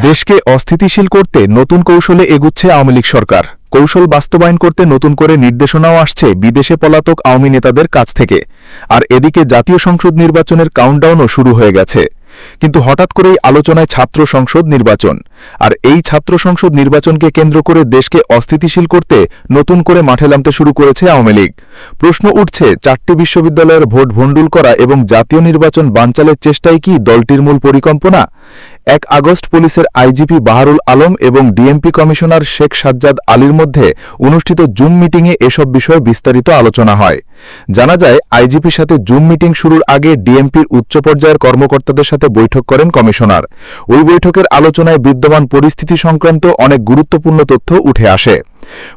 দেশকে অস্থিতিশীল করতে নতুন কৌশলে এগুচ্ছে আওয়ামী লীগ সরকার। কৌশল বাস্তবায়ন করতে নতুন করে নির্দেশনাও আসছে বিদেশে পলাতক আওয়ামী নেতাদের কাছ থেকে। আর এদিকে জাতীয় সংসদ নির্বাচনের কাউন্টডাউনও শুরু হয়ে গেছে। কিন্তু হঠাৎ করেই আলোচনায় ছাত্র সংসদ নির্বাচন। আর এই ছাত্র সংসদ নির্বাচনকে কেন্দ্র করে দেশকে অস্থিতিশীল করতে নতুন করে মাঠে নামতে শুরু করেছে আওয়ামী লীগ। প্রশ্ন উঠছে, চারটি বিশ্ববিদ্যালয়ের ভোট ভণ্ডুল করা এবং জাতীয় নির্বাচন বানচালের চেষ্টাই কি দলটির মূল পরিকল্পনা? এক আগস্ট পুলিশের আইজিপি বাহারুল আলম এবং ডিএমপি কমিশনার শেখ সাজ্জাদ আলীর মধ্যে অনুষ্ঠিত জুম মিটিংয়ে এসব বিষয়ে বিস্তারিত আলোচনা হয়। জানা যায় আইজিপির সাথে জুম মিটিং শুরুর আগে ডিএমপির উচ্চ পর্যায়ের কর্মকর্তাদের সাথে বৈঠক করেন কমিশনার। ওই বৈঠকের আলোচনায় বিদ্যমান পরিস্থিতি সংক্রান্ত অনেক গুরুত্বপূর্ণ তথ্য উঠে আসে।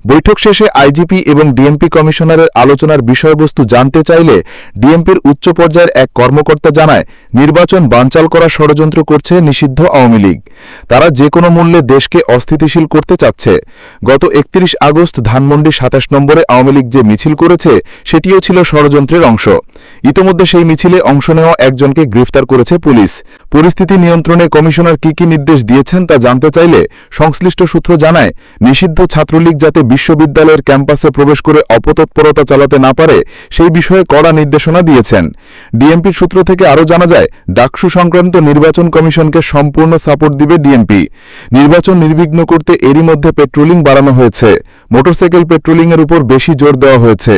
বৈঠক শেষে আইজিপি এবং ডিএমপি কমিশনারের আলোচনার বিষয়বস্তু জানতে চাইলে ডিএমপির উচ্চ পর্যায়ের এক কর্মকর্তা জানায়, নির্বাচন বানচাল করা ষড়যন্ত্র করছে নিষিদ্ধ আওয়ামী লীগ। তারা যে কোনো মূল্যে দেশকে অস্থিতিশীল করতে চাচ্ছে। গত একত্রিশ আগস্ট ধানমন্ডি সাতাশ নম্বরে আওয়ামী লীগ যে মিছিল করেছে, সেটিও ছিল ষড়যন্ত্রের অংশ। ইতোমধ্যে সেই মিছিলে অংশ নেওয়া একজনকে গ্রেফতার করেছে পুলিশ। পরিস্থিতি নিয়ন্ত্রণে কমিশনার কি কি নির্দেশ দিয়েছেন তা জানতে চাইলে সংশ্লিষ্ট সূত্র জানায়, নিষিদ্ধ ছাত্রলীগ যাতে বিশ্ববিদ্যালয়ের ক্যাম্পাসে প্রবেশ করে অপতৎপরতা চালাতে না পারে, সেই বিষয়ে কড়া নির্দেশনা দিয়েছেন। ডিএমপির সূত্র থেকে আরও জানা যায়, ডাকসু সংক্রান্ত নির্বাচন কমিশনকে সম্পূর্ণ সাপোর্ট দিবে ডিএমপি। নির্বাচন নির্বিঘ্ন করতে এরই মধ্যে পেট্রোলিং বাড়ানো হয়েছে। মোটরসাইকেল পেট্রোলিংয়ের উপর বেশি জোর দেওয়া হয়েছে।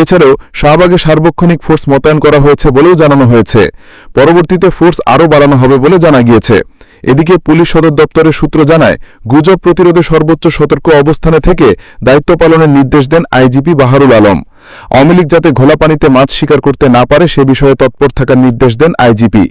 এছাড়াও শাহবাগে সার্বক্ষণিক ফোর্স মোতায়েন করা হয়েছে বলেও জানানো হয়েছে। পরবর্তীতে ফোর্স আরও বাড়ানো হবে বলে জানা গিয়েছে। এদিকে পুলিশ সদর দপ্তরের সূত্র জানায়, গুজব প্রতিরোধে সর্বোচ্চ সতর্ক অবস্থানে থেকে দায়িত্ব পালনের নির্দেশ দেন আইজিপি বাহারুল আলম। লীগ যাতে ঘোলা পানিতে মাছ শিকার করতে না পারে সে বিষয়ে তৎপর থাকার নির্দেশ দেন আইজিপি।